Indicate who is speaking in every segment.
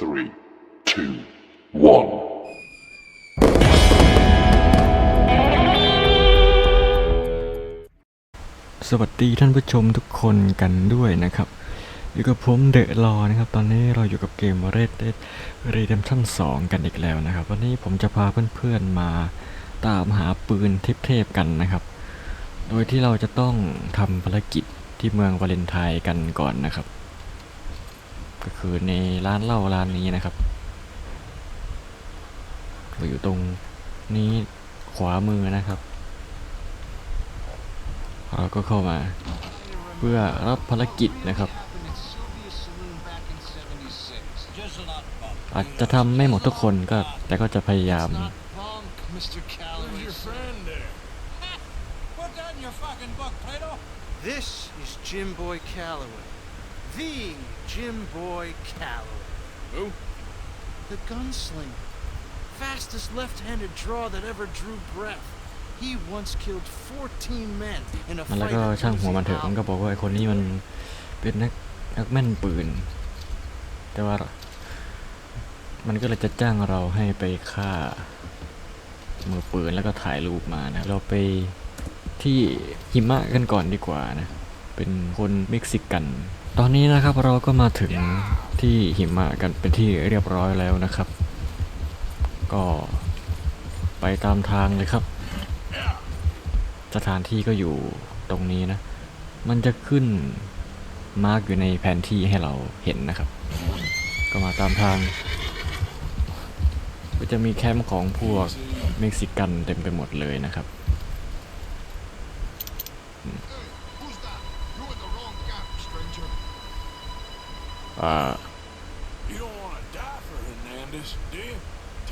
Speaker 1: สวัสดีท่านผู้ชมทุกคนกันด้วยนะครับอยู่กับผมเดอะรอนะครับ ตอนนี้เราอยู่กับเกม Red Dead Redemption 2 กันอีกแล้วนะครับ วันนี้ผมจะพาเพื่อนๆมาตามหาปืนทิพเทพกันนะครับ โดยที่เราจะต้องทำภารกิจที่เมืองวาเลนไทน์กันก่อนนะครับก็คือในร้านเหล้าร้านนี้นะครับ อยู่ตรงนี้ขวามือนะครับ เราก็เข้ามาเพื่อรับภารกิจนะครับ อาจจะทำไม่หมดทุกคนก็แต่ก็จะพยายาม This is Jim Boy Calloway. the Jim Boy Calloway. Who? The gunslinger. Fastest left-handed draw that ever drew breath. He once killed 14 men in a fight. แล้วก็ช่างหัวมันเถอะมันก็บอกว่าไอคนนี้มันเป็นนักนักแม่นปืน แต่ว่า มันก็เลยจะจ้างเราให้ไปฆ่ามือปืนแล้วก็ถ่ายรูปมานะเราไปที่หิมะกันก่อนดีกว่านะเป็นคนเม็กซิกันตอนนี้นะครับเราก็มาถึงที่หิมะกันเป็นที่เรียบร้อยแล้วนะครับ ก็ไปตามทางเลยครับสถานที่ก็อยู่ตรงนี้นะ มันจะขึ้นมาร์กอยู่ในแผนที่ให้เราเห็นนะครับ ก็มาตามทาง ก็จะมีแคมป์ของพวกเม็กซิกันเต็มไปหมดเลยนะครับอ่า You don't want to die for Hernandez, do you?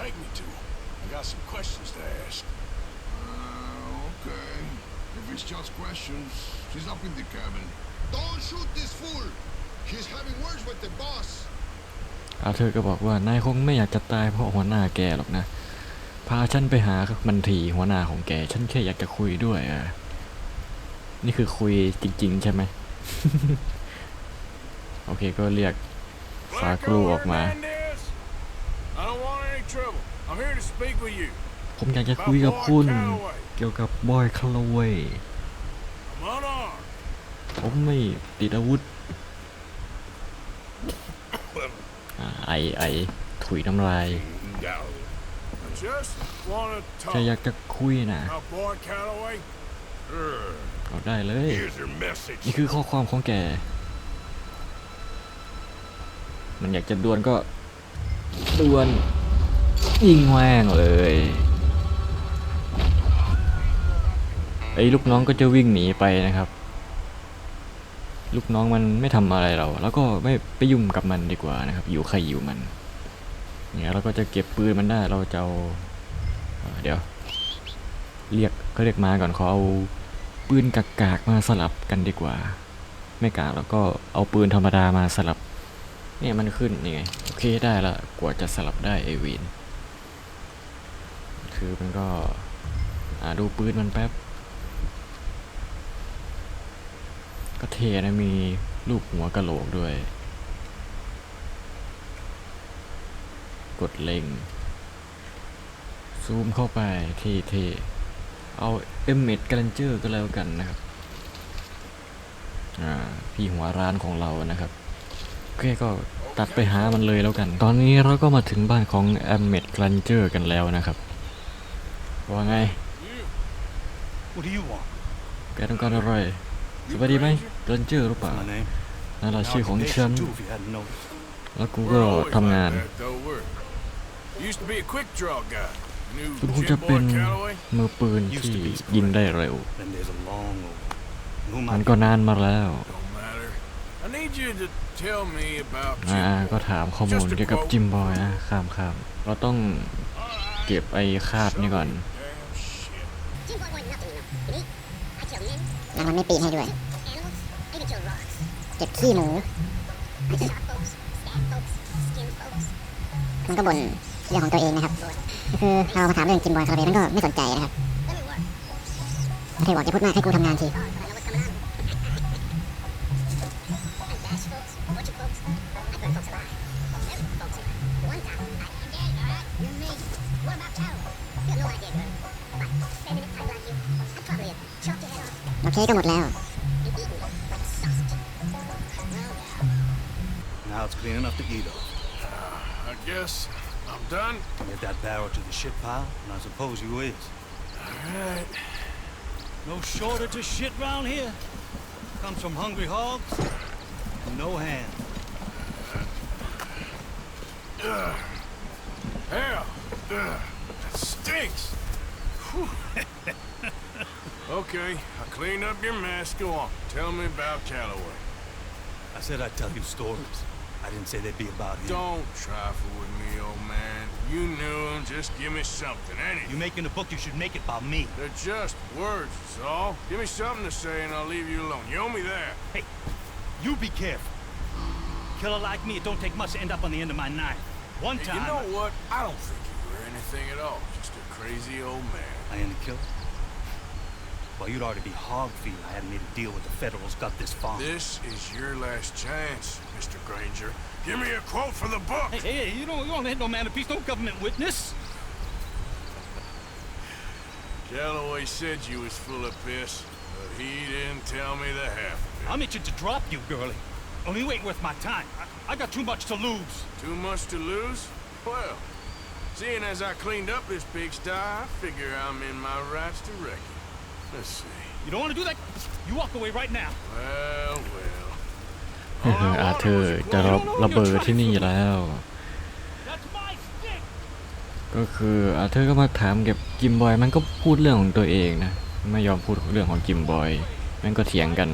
Speaker 1: Take me to him. I got some questions to ask. Uh, okay. If it's just questions, she's up in the cabin. Don't shoot this fool. He's having words with the boss. อาเธอร์ก็บอกว่านายคงไม่อยากจะตายเพราะหัวหน้าแกหรอกนะ พาฉันไปหามันทีหัวหน้าของแก ฉันแค่อยากจะคุยด้วยอ่ะนี่คือคุยจริง ๆ ใช่ไหมโอเคก็เรียกสาครูออกมา ผมอยากจะคุยกับคุณ เกี่ยวกับบอยคาร์เวยผมไม่ติดอาวุธไอไอถุยน้ำลายจะอยากจะคุยนะเอาได้เลยนี่คือข้อความของแกมันอยากจะดวนก็ดวนยิงแห่งเลยไอ้ลูกน้องก็จะวิ่งหนีไปนะครับ ลูกน้องมันไม่ทำอะไรเราแล้วก็ไม่ไปยุ่งกับมันดีกว่านะครับ อยู่ใครอยู่มันเนี่ยเราก็จะเก็บปืนมันได้เราจะเอาเดี๋ยว เรียกเขาเรียกมาก่อนขอเอาปืนกากๆมาสลับกันดีกว่า ไม่กากแล้วก็เอาปืนธรรมดามาสลับเนี่ยมันขึ้นนี่ไง โอเคได้ละกว่าจะสลับได้เอวิน คือมันก็อ่าดูปืนมันแป๊บก็เทนะมีลูกหัวกระโหลกด้วย กดเล็งซูมเข้าไปที่เทเอาเอ็มเมดการลนเจอร์ก็แล้วกันนะครับ อ่าพี่หัวร้านของเรานะครับอเคก็ตัดไปหามันเลยแล้วกัน ตอนนี้เราก็มาถึงบ้านของแอมเมดกรันเจอร์กันแล้วนะครับ ว่าไงแกต้องการอะไร สบายดีไหมกรันเจอร์หรือเปล่านั่นแหละชื่อของฉันแล้วกูก็ทำงานคุณคงจะเป็นมือปืนที่ยิงได้เร็วมันก็นานมาแล้วอ่าก็ถามข้อมูลเกี่ยวกับจิมบอยนะข้ามข้าม เราต้องเก็บไอ้คาบนี่ก่อนแล้วมันไม่ปีนให้ด้วย เก็บขี้หมูมันก็บ่นเรื่องของตัวเองนะครับ คือเรามาถามเรื่องจิมบอยคาาเบมันก็ไม่สนใจนะครับไม่ใช่บอกจะพูดมากให้กูทำงานทีโอเคก็หมดแล้ว Now it's clean enough to eat off. Uh, I guess I'm done. Get that barrel to the shit pile, and I suppose you is. Alright. No
Speaker 2: shortage of shit round here. Comes from hungry hogs, and no hand. Uh, uh, hell. That stinks. okay, I cleaned up your mess. Go on. Tell me about Calloway. I said I'd tell you stories. I didn't say they'd be about him. Don't trifle with me, old man. You knew him. Just give me something, anything. You're making a book, you should make it about me. They're just words, that's all. Give me something to say and I'll leave you alone. You owe me there. Hey, you be careful. Killer like me, it don't take much to end up on the end of my knife. One time... you know what? I don't think you were anything at all. Just a crazy old man. I ain't the killer. Well, you'd already be hog feed I hadn't made a deal with the Federals got this far. This is your last chance, Mr. Granger. Give me a quote from the book! Hey, hey, you don't, you don't hit no man of peace, no government witness! Galloway said you was full of piss, but he didn't tell me the half of it. I'm itching to drop you, girlie. Only you ain't worth my time. I,
Speaker 1: I got too much to lose. Too much to lose? Well, Seeing as I cleaned up this pigsty, I figure I'm in my rights to w r e c k it. Let's see. You don't want to do that. You walk away right now. Well, well. อาเธอจะรบระเบิดที่นี่แล้ว ก็คืออาเธอก็มาถามเก็บกิมบอยมันก็พูดเรื่องของตัวเองนะไม่ยอมพูดเรื่องของกิมบอย มันก็เถียงกัน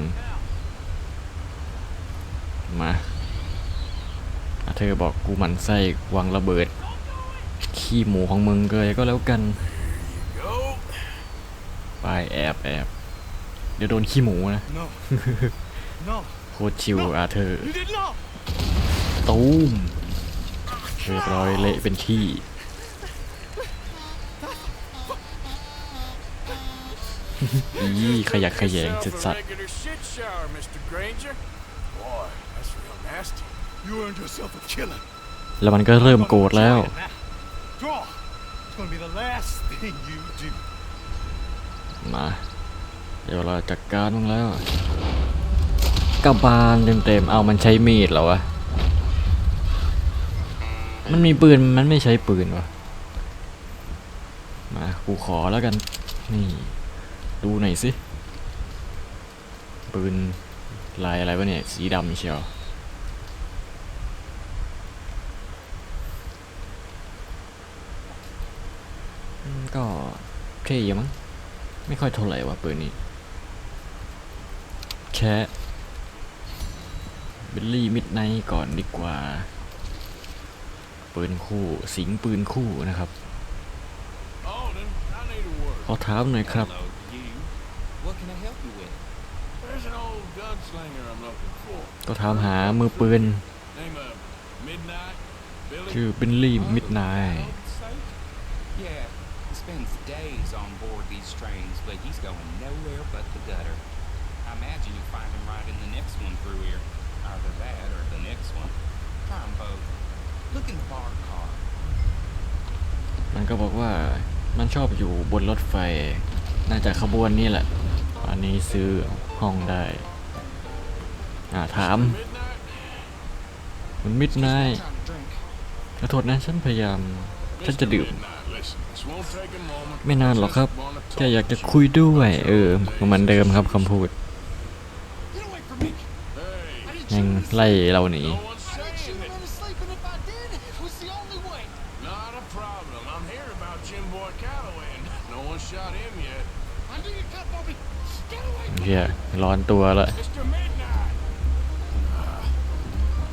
Speaker 1: มาอาเธอบอกกูมันไส้วางระเบิดขี้หมูของมึงเกยก็แล้วกันไปแอบแอบเดี๋ยวโดนขี้หมูนะโคตรชิวอาเธอตูมเรียบร้อยเละเป็นขี้ยี่ขยักขยงจัดสัตว์แล้วมันก็เริ่มโกรธแล้ว t r a w It's gonna be the last thing you do. มาเดี๋ยวเราจัดการมึงแล้วกระบาลเต็มๆเอามันใช้มีดเหรอวะมันมีปืนมันไม่ใช้ปืนวะมากูขอแล้วกันนี่ดูหน่อยสิปืนลายอะไรวะเนี่ยสีดำเชียวเท่ยังมั้งไม่ค่อยเท่าไหร่ว่ะปืนนี้แค่เบลลี่มิดไนก่อนดีกว่าปืนคู่สิงปืนคู่นะครับขอถามหน่อยครับก็ถามหามือปืนชื่อเบลลี่มิดไน spends days on board these trains, but he's going nowhere but the gutter. I imagine you'll find him riding the next one through here. Either that or the next one. Try them both. Look in the bar car. มันก็บอกว่ามันชอบอยู่บนรถไฟน่าจะขบวนนี่แหละอันนี้ซื้อห้องได้อ่าถามมันมิดไนท์ขอโทษนะฉันพยายามฉันจะดื่มไม่นานหรอกครับ แค่อยากจะคุยด้วยเออเหมือนเดิมครับคำพูดยังไล่เราหนีเฮียร้อนตัวละ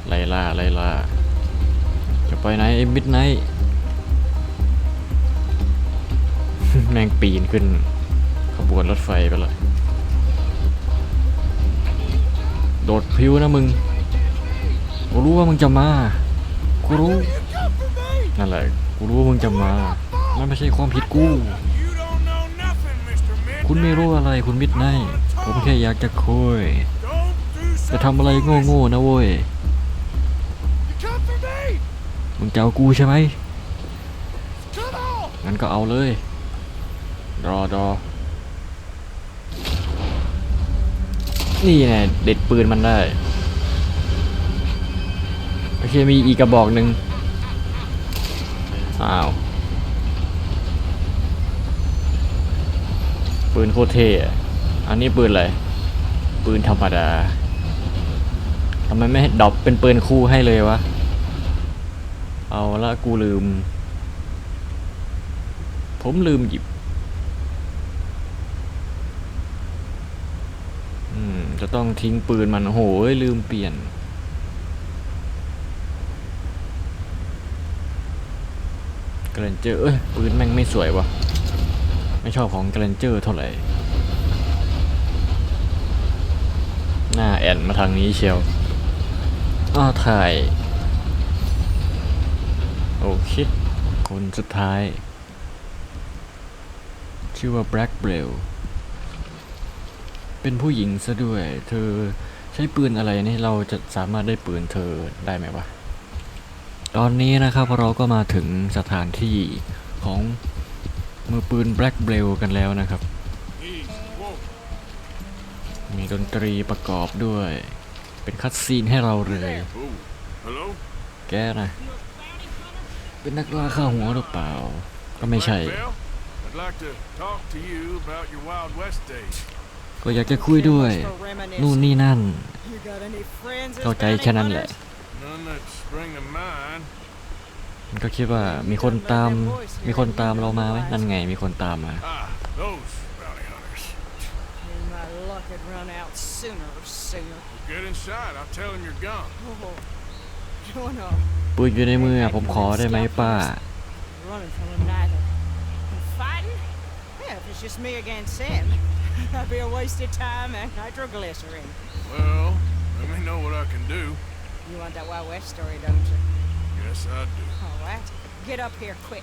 Speaker 1: ไล่ล่าไล่ล่าจะไปไหนมิดไนท์แม่งปีนขึ้นขบวนรถไฟไปเลยโดดพิ้วนะมึงกูรู้ว่ามึงจะมากูรู้นั่นแหละกูรู้ว่ามึงจะมามันไม่ใช่ความผิดกู คุณไม่รู้อะไรคุณมิดไนผมแค่อยากจะคุยจะทำอะไรโง่ๆนะเว้ยมึงจะเอากูใช่ไหมงั้นก็เอาเลยรอรอ นี่ไงเด็ดปืนมันได้ โอเค มีอีกกระบอกหนึ่ง อ้าว ปืนโคเทอันนี้ปืนอะไร ปืนธรรมดา ทำไมไม่ดรอปเป็นปืนคู่ให้เลยวะ เอาละกูลืม ผมลืมหยิบจะต้องทิ้งปืนมันโหยลืมเปลี่ยนเกรนเจอร์ เอ้ย ปืนแม่งไม่สวยวะไม่ชอบของเกรนเจอร์เท่าไหร่ หน้าแอนมาทางนี้เชียวอ้อถ่ายโอเคคนสุดท้าย ชื่อว่าแบล็กเบลเป็นผู้หญิงซะด้วยเธอใช้ปืนอะไรนี่เราจะสามารถได้ปืนเธอได้ไหมวะตอนนี้นะครับเราก็มาถึงสถานที่ของมือปืนแบล็กเบลกันแล้วนะครับ มีดนตรีประกอบด้วย เป็นคัดซีนให้เราเลยแกนะเป็นนักล่าข้าหัวหรือเปล่า ก็ไม่ใช่ก็อยากจะคุยด้วยนู่นนี่นั่น เข้าใจแค่นั้นแหละมันก็คิดว่ามีคนตามมีคนตามเรามาไหมนั่นไงมีคนตามมาปืนอยู่ในมือผมขอได้ไหมป้าเ That'd be a waste of time and nitroglycerin. Well, let me know what I can do. You want that Wild West story, don't you? Yes, I do. All right. Get up here quick.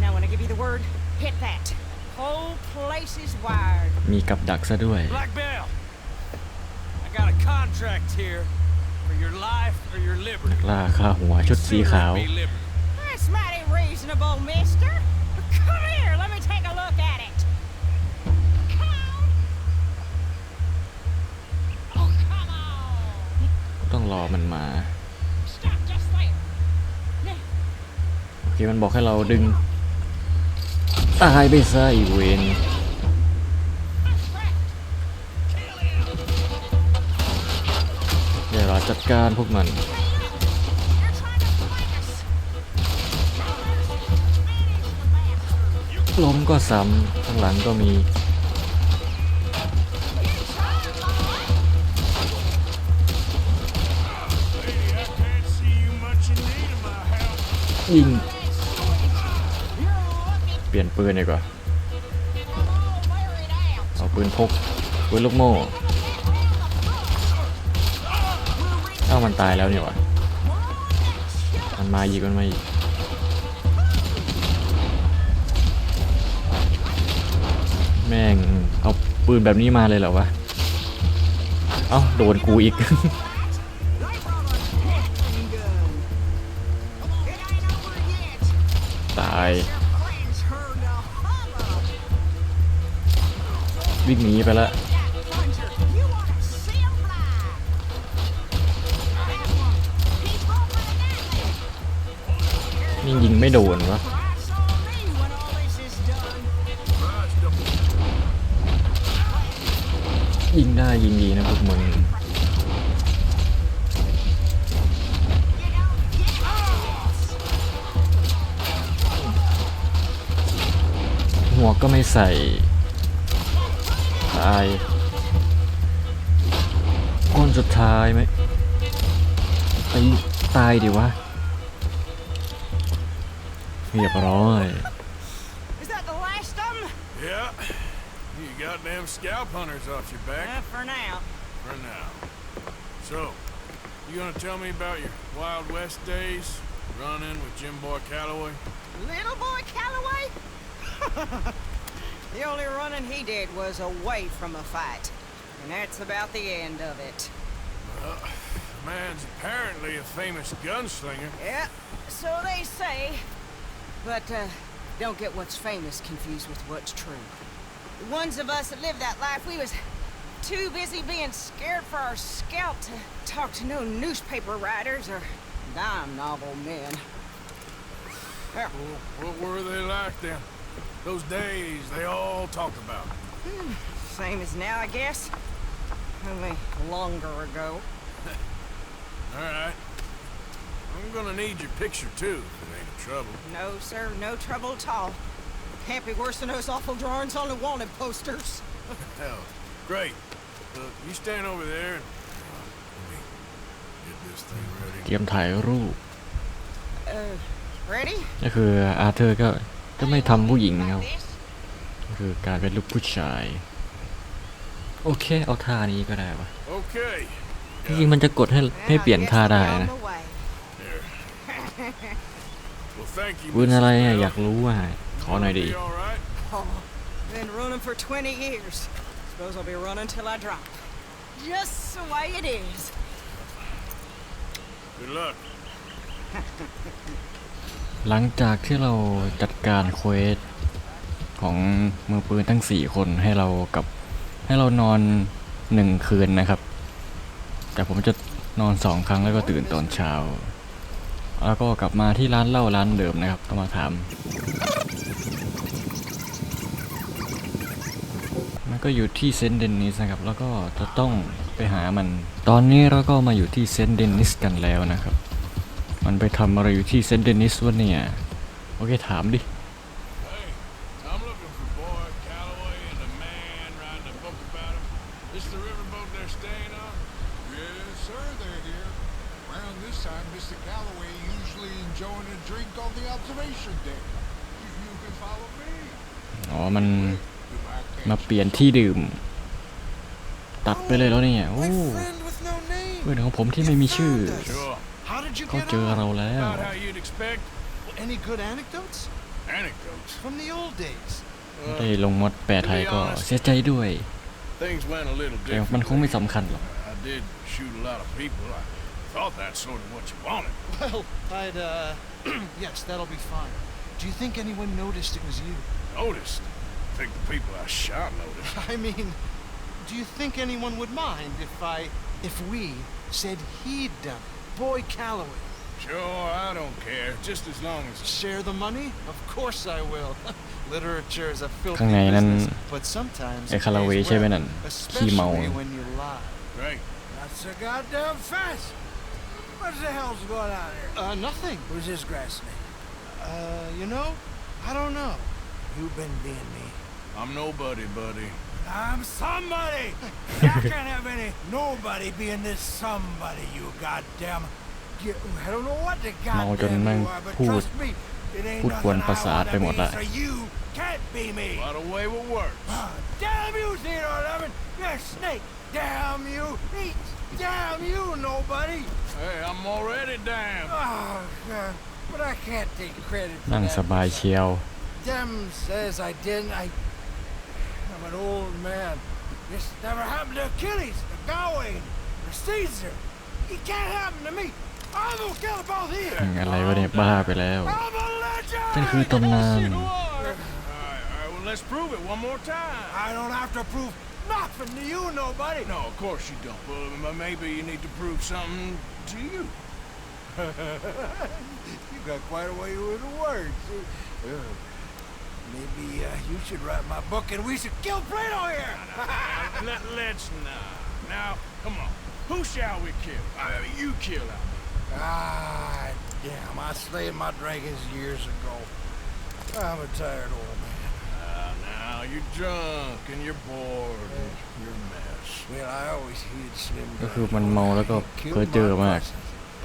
Speaker 1: Now when I give you the word, hit that. Whole place is wired. มีกับดักซะด้วย Black Bell! I got a contract here for your life or your liberty. ล่าข้าหัวชุดสีขาว That's mighty reasonable, mister. Come here, let me take รอมันมาโอเคมันบอกให้เราดึงตายไปซะอีเวนเดี๋ยวเราจัดการพวกมันล้มก็ซ้ำข้างหลังก็มียิงเปลี่ยนปืนดีกว่าเอาปืนพกปืนลูกโม่เอ้ามันตายแล้วเนี่ยวะมันมาอีกมันมาอีกแม่งเอาปืนแบบนี้มาเลยเหรอวะ เอ้าโดนกูอีกไปแล้วนี่ยิงไม่โดนวะยิงได้ยิงดีนะพวกมึงหัวก็ไม่ใส่ายก้นสุดท้ายไหมไปตายดิวะเรียบร้อย Is that the last of them? Yeah. You goddamn scalp hunters off your back. Uh, for now. For now. So, you gonna tell me about your Wild West days? Run in with Jim Boy Calloway? Little Boy Calloway? The only running he did was away from a fight. And that's about the end of it. Well, man's apparently a famous gunslinger. Yeah, so they say. But, uh, don't get what's famous confused with what's true. The ones of us that lived that life, we was too busy being scared for our scalp to talk to no newspaper writers or dime novel men. Yeah. Well, what were they like then? Those days they all talk about. Hmm, same as now, I guess. Only longer ago. all right. I'm gonna need your picture, too, if it ain't trouble. No, sir, no trouble at all. can't be worse than those awful drawings on the wanted posters. Hell, great. Look, you stand over there and uh, get this thing ready. เตรียมถ่ายรูป Uh, ready? ก็คืออาเธอร์ก็จ็ไม่ทำผู้หญิงนะครับคือการเป็นลูกผู้ชายโอเคเอาท่านี้ก็ได้ปะจริงมันจะกดให้ให้เปลี่ยนท่าได้นะวุ้นอะไรอยากรู้อ่ะขอหน่อยดีเหลังจากที่เราจัดการเควสของมือปืนทั้ง 4 คนให้เรากับ ให้เรานอน1คืนนะครับ แต่ผมจะนอนสองครั้งแล้วก็ตื่นตอนเช้าแล้วก็กลับมาที่ร้านเหล้าร้านเดิมนะครับ ก็มาถามมันก็อยู่ที่เซนเดนนิสนะครับ แล้วก็จะต้องไปหามัน ตอนนี้เราก็มาอยู่ที่เซนเดนนิสกันแล้วนะครับมันไปทำอะไรอยู่ที่เซนต์เดนิสวะเนี่ยโอเคถามดิอ๋อมันมาเปลี่ยนที่ดื่ม ตัดไปเลยแล้วเนี่ยโอ้เพื่อนของผมที่ไม่มีชื่อเขาเจอเราแล้ว Any good anecdotes? Anecdotes from the old days. ได้ลงมดแปลไทยก็เสียใจด้วย Things went a little แต่ different. มันคงไม่สำคัญหรอก I did shoot a lot of people. I thought that's sort of what you wanted. Well, I'd, uh, yes, that'll be fine. Do you think anyone noticed it was you? Noticed. I think the people I shot noticed. I mean, do you think anyone would mind if I, if we said he'd done it? boy Calloway. Sure, I don't care. Just as long as... Share the money? Of course I will. Literature is a filthy business, but sometimes... especially when you lie. Right. That's a goddamn fast. What the hell's going on here? Uh, nothing. Who's this grass Uh, you know, I don't know. You've been being me. I'm nobody, buddy. I'm somebody! I can't have any nobody being this somebody, you goddamn... I don't know what the goddamn you are, but trust me, it ain't nothing I wanna be, so eh. you can't be me! Right away with words. Oh, ah, damn you, Zero You're a snake! Damn you! Eat! Damn you, nobody! Hey, I'm already damned. Oh, ah, God. But I can't take credit for that. Damn says I didn't, I I'm an old man. This never happened to Achilles, to Gawain, or Caesar. It can't happen to me. I'm gonna kill them both here. i mm, I'm a legend. นั่นคือตำนาน um, Let's prove it one more time. I don't have to prove nothing to you, nobody. No, of course you don't. Well, maybe you need to prove something to you. you got quite a way with the words. Uh, Maybe uh, you should write my book and we should kill Plato here! no, no, let, us not. Now, come on. Who shall we kill? I mean, you kill him. Ah, damn. I slayed my dragons years ago. I'm a tired old man. Uh, now, you're drunk and you're bored and you're a mess. Well, I always hated Slim But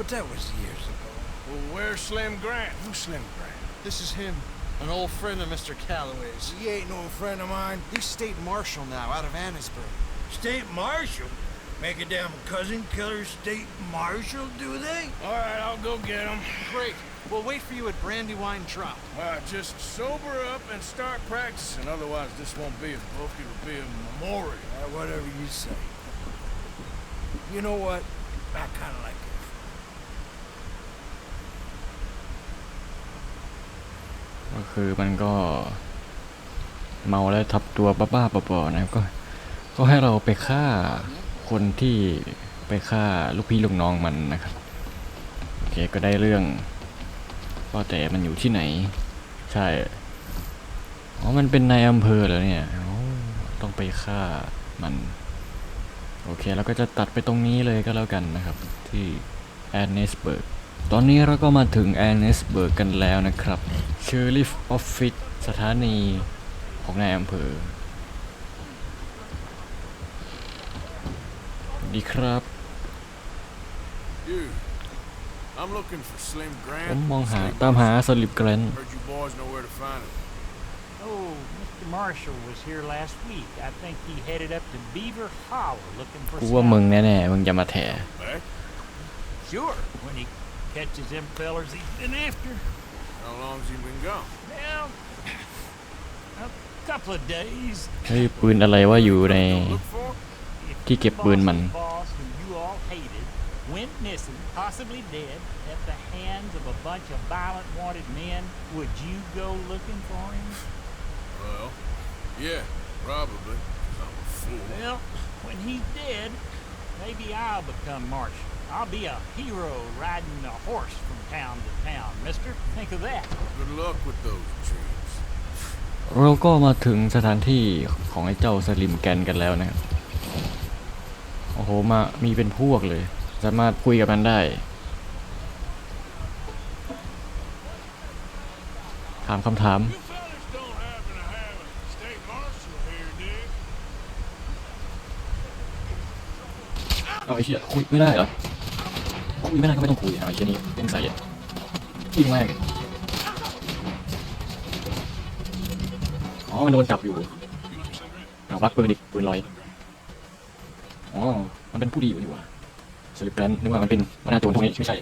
Speaker 1: that was years ago. Well, where's Slim Grant? Who's Slim Grant? This is him. An old friend of Mr. Calloway's. He ain't no friend of mine. He's state marshal now, out of Annisburg. State marshal? Make a damn cousin killer state marshal, do they? All right, I'll go get him. Great. We'll wait for you at Brandywine Drop. All uh, right, just sober up and start practicing. Otherwise, this won't be a book. It'll be a memorial. Right, uh, whatever you say. You know what? I kind of like ก็คือมันก็เมาแล้วทับตัวบ้าๆบอๆนะก็ก็ให้เราไปฆ่าคนที่ไปฆ่าลูกพี่ลูกน้องมันนะครับโอเคก็ได้เรื่อง ก็แต่มันอยู่ที่ไหน ใช่ อ๋อ มันเป็นในอำเภอเหรอเนี่ยต้องไปฆ่ามันโอเค แล้วก็จะตัดไปตรงนี้เลยก็แล้วกันนะครับ ที่แอนเนสเบิร์กตอนนี้เราก็มาถึงแอนเนสเบิร์กกันแล้วนะครับเชอร์ลิฟออฟฟิศสถานีของนายอำเภอดีครับ ผมมองหาตามหาสลิปแกรน o r s l r a n t กูว่ามึงแน่ๆมึงจะมาแถ Catches them fellers he's been after. How long's he been gone? Now, a couple of days. เฮ้ยปืนอะไรว่าอยู่ใน Look for? ที่เก็บปืนมัน Boss who you all hated went missing, possibly dead, at the hands of a bunch of violent wanted men. Would you go looking for him? Well, yeah, probably. 'cause I'm a fool. Well, when he's dead, maybe I'll become marshal. I'll be a hero riding a horse from town to town, mister. Think of that. Good luck with those dreams. เราก็มาถึงสถานที่ของไอ้เจ้าสลิมแกนกันแล้วนะครับโอ้โหมามีเป็นพวกเลยสามารถคุยกับมันได้ ถามคำถามเอาไอ้เหี้ยคุยไม่ได้เหรออีไม่ได้ก็ไม่ต้องคุยอะไรแค่นี้ต้องใส่ที่แรกอ๋อมันโดนจับอยู่เอาวักปืนอีกปืนลอยอ๋อมันเป็นผู้ดีอยู่ดีกว่าสลิปแลนนึกว่ามันเป็นมันน่าโดรพวกนี้ไม่ใช่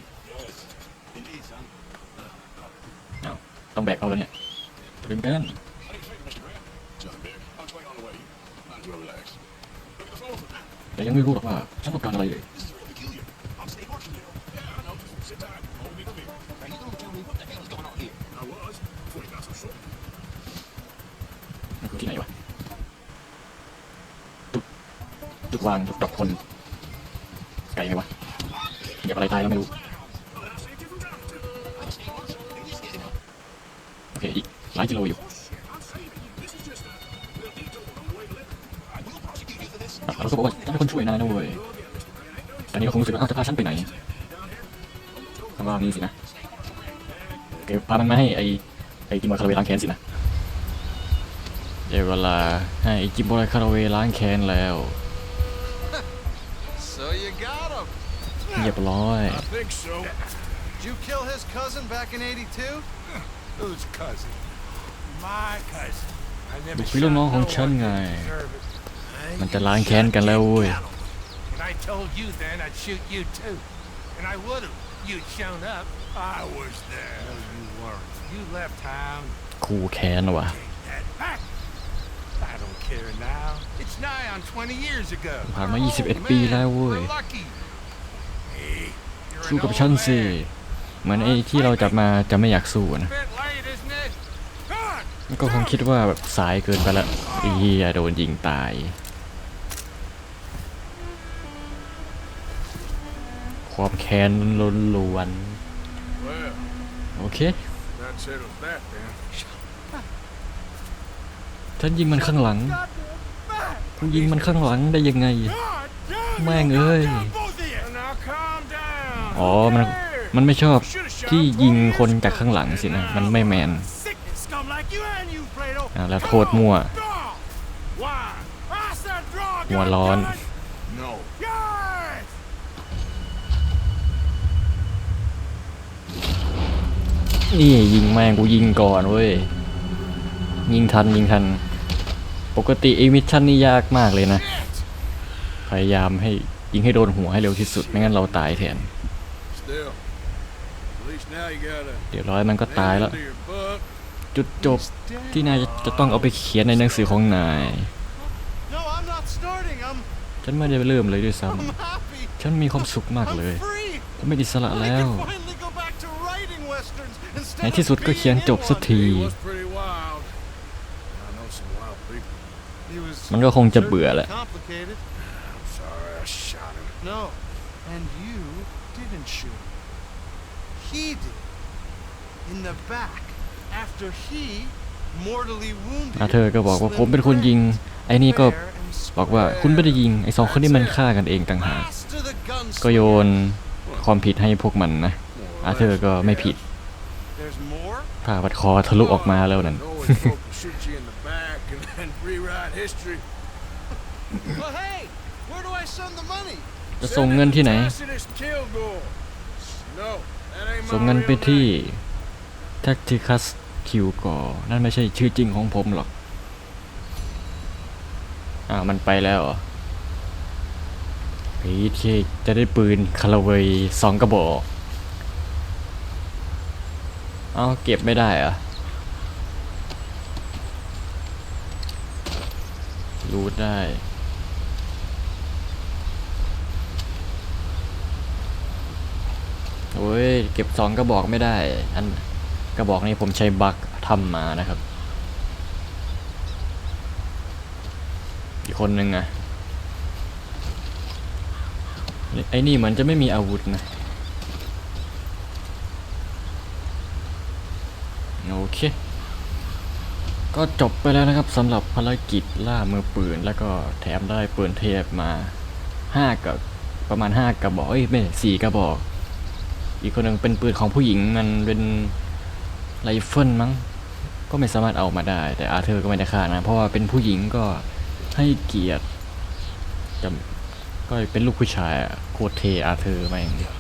Speaker 1: ต้องแบกเอาแล้วเนี่ยสลินแกนแต่ยังไม่รู้หรอกว่าฉันต้องการอะไรเลยวางกับคนไกลไหมวะเก็บอะไรตายแล้วไม่รู้ โอเค อีกหลายกิโลอยู่เราก็บอกว่าต้องเป็นคนช่วยนายนะเว้ยแต่นี้ก็คงรู้สึกว่า้วจะพาฉันไปไหนคำว่างี้สินะเก็บพามันมาให้ไอ้ไอ้จิมบอลคาร์เวล้างแค้นสินะเดี๋ยวเวลาให้ไอจิมบอลคาร์เวล้างแค้นแล้วเรียบร้อย I think so. Did you kill his cousin back in 82? Whose cousin? My cousin. I never ลูกพี่ลูกน้องของฉันไงมันจะล้างแค้นกันแล้วเว้ย And I told you then I'd shoot you too. And I would have. You'd shown up. I was there. No, you weren't. You left town. คู่แค้นว่ะ Take that back. I don't care now. It's nigh on 20 years ago. ผ่านมา 21 ปีแล้วเว้ย We're lucky. สู้กับฉันสิเหมือนไอ้ที่เราจับมาจะไม่อยากสู้นะก็คงคิดว่าแบบสายเกินไปละเฮียโดนยิงตายความแค้นล้นล้วนโอเคฉันยิงมันข้างหลัง คุณยิงมันข้างหลังได้ยังไง แม่งเอ้ยอ๋อมันมันไม่ชอบที่ยิงคนจากข้างหลังสินะ มันไม่แมน แล้วโทษมั่วหัวร้อนนี่ยิงแม่งกูยิงก่อนเว้ยยิงทันยิงทัน ปกติไอ้มิชชั่นนี่ยากมากเลยนะ พยายามให้ยิงให้โดนหัวให้เร็วที่สุดไม่งั้นเราตายแทนเดี๋ยวร้อยมันก็ตายแล้ว จุดจบที่นายจะต้องเอาไปเขียนในหนังสือของนาย ฉันไม่ได้เริ่มเลยด้วยซ้ำฉันมีความสุขมากเลยฉันไม่อิสระแล้ว ในที่สุดก็เขียนจบสักที มันก็คงจะเบื่อแหละ shoe. He did. In the back. After he mortally wounded อาเธอก็บอกว่าผมเป็นคนยิงไอ้นี่ก็บอกว่าคุณไม่ได้ยิงไอ้สองคนนี้มันฆ่ากันเองต่างหากก็โยนความผิดให้พวกมันนะอาเธอร์ก็ไม่ผิดผ่าบัดคอทะลุออกมาแล้วนั่น Well, h e y จะส่งเงินที่ไหน ส่งเงินไปที่ Tacticus วก่อนั่นไม่ใช่ชื่อจริงของผมหรอกอ่ามันไปแล้วเหรอพีทจะได้ปืนคาราเวย์สองกระบอกเอาเก็บไม่ได้อะรรู้ได้โอ้ยเก็บสองกระบอกไม่ได้ อันกระบอกนี้ผมใช้บักทำมานะครับ อีกคนหนึ่งอะไอ้นี่เหมือนจะไม่มีอาวุธนะ โอเค ก็จบไปแล้วนะครับสำหรับภารกิจล่ามือปืนแล้วก็แถมได้ปืนเทพมา5กับประมาณ 5 กระบอกเอ้ยไม่สี่กระบอกอีกคนหนึ่งเป็นปืนของผู้หญิงมันเป็นไรเฟิลมั้ง ก็ไม่สามารถเอามาได้ แต่อาเธอร์ก็ไม่ได้ฆ่านะ เพราะว่าเป็นผู้หญิงก็ให้เกียรติจำก็เป็นลูกผู้ชายโคตรเทอาเธอร์มาอย่างเดียว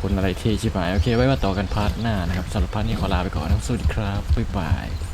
Speaker 1: คนอะไรเทชิบหาย โอเค ไว้มาต่อกันพาร์ทหน้านะครับสำหรับพาร์ทนี้ขอลาไปก่อนทัสวัสดีครับ บ๊ายบาย